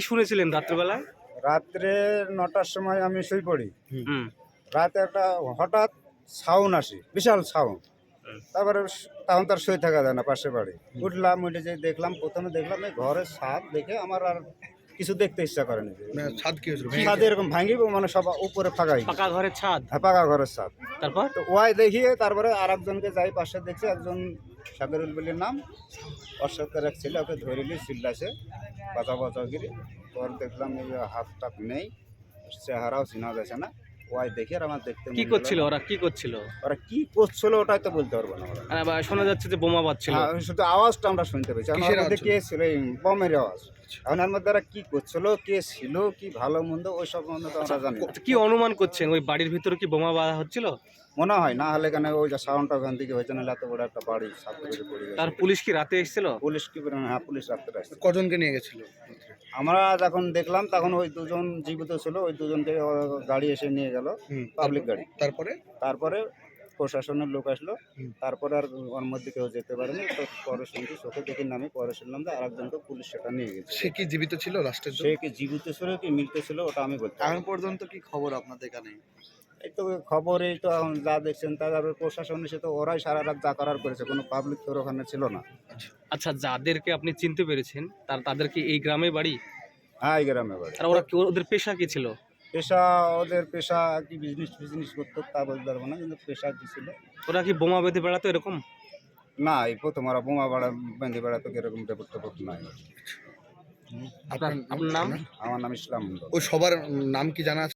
শুনেছিলেন রাত্রেবেলায় রাত্রে নটার সময় আমি শুই পড়ি। হুম। রাতে একটা হঠাৎ সাউন্ড আসে বিশাল সাউন্ড। হুম। তারপরে তখন তার শুয়ে থাকা যায় না পাশে বাড়ি। উঠলাম উঠে যে দেখলাম প্রথমে দেখলাম এই ঘরের ছাদ দেখে আমার আর কিছু দেখতে ইচ্ছা করেনি মানে ছাদ কি হয়েছিল? ছাদ এরকম ভাঙিব মানে সব উপরে ফাঁকা পাকা ঘরের ছাদ? হ্যাঁ পাকা ঘরের ছাদ। তারপর? ওয়াই দেখিয়ে তারপরে আর একজনকে যাই পাশে দেখছি একজন সাগরুল বলির নাম। সাথে এক ছেলে ওকে ধরে নিয়ে চিল্লাছে বাঁচা বাঁচা গিরি পর দেখলাম এই হাত টাক নেই চেহারাও চিনা যাচ্ছে না। ওয়াই দেখে আর আমার দেখতে কি করছিল ওরা? কি করছিল? ওরা কি করছিল ওটাই তো বলতে পারব না আহ, শোনা যাচ্ছে যে বোমা বাজছিল হ্যাঁ, শুধু আওয়াজটা আমরা শুনতে পেয়েছি। কে ছিল এই বোমের আওয়াজ। এখন মধ্যে ওরা কি করছিল কে ছিল কি ভালো মন্দ ওই সব মন্দ তো আমরা জানি না। আচ্ছা, কি অনুমান করছেন? ওই বাড়ির ভিতরে কি বোমা বাঁধা হচ্ছিল? মনে হয় না হলে কেন ওই যে সাউন্ডটা ওখান থেকে হয়েছে না এত বড় একটা বাড়ি পড়ে গেছে। তার পুলিশ কি রাতে এসেছিল? পুলিশ কি করে হ্যাঁ পুলিশ রাখতে আসছে। কজনকে নিয়ে গেছিল? আমরা যখন দেখলাম তখন ওই দুজন জীবিত ছিল ওই দুজনকে ও গাড়ি এসে নিয়ে গেল হুম, পাবলিক গাড়ি। তারপরে? তারপরে প্রশাসনের লোক আসলো। তারপরে আর ওর মধ্যে কেউ যেতে পারেনি। তো পরে শুনছি চোখে দেখে নামে পরে শুনলাম যে আরেকজনকে পুলিশ সেটা নিয়ে গেছে। সে কি জীবিত ছিল লাস্টের সে কি জীবিত ছিল কি মৃত ছিল ওটা আমি বলতে পারব না। পর্যন্ত কি খবর আপনাদের এখানে? এই তো খবর এই তো এখন যা দেখছেন তারপরে প্রশাসন এসে তো ওরাই সারা রাত যা করার করেছে কোনো পাবলিক তোর ওখানে ছিল না। আচ্ছা। যাদেরকে আপনি চিনতে পেরেছেন তার তাদেরকে এই গ্রামে বাড়ি? হ্যাঁ এই গ্রামে বাড়ি। আর ওরা কি- ওদের পেশা কি ছিল? পেশা ওদের পেশা কি বিজনেস ফিজনেস করতো তা বলতে পারব না কিন্তু পেশা কি ছিল? ওরা কি বোমা বেঁধে বেড়াতো এরকম? না এই প্রথম ওরা বোমা বেড়া বেঁধে বেড়াতো এরকম ব্যাপার টেপট নাই। আপনার আপনার নাম? আমার নাম ইসলাম মন্ডল ওই সবার নাম কি জানা আছে?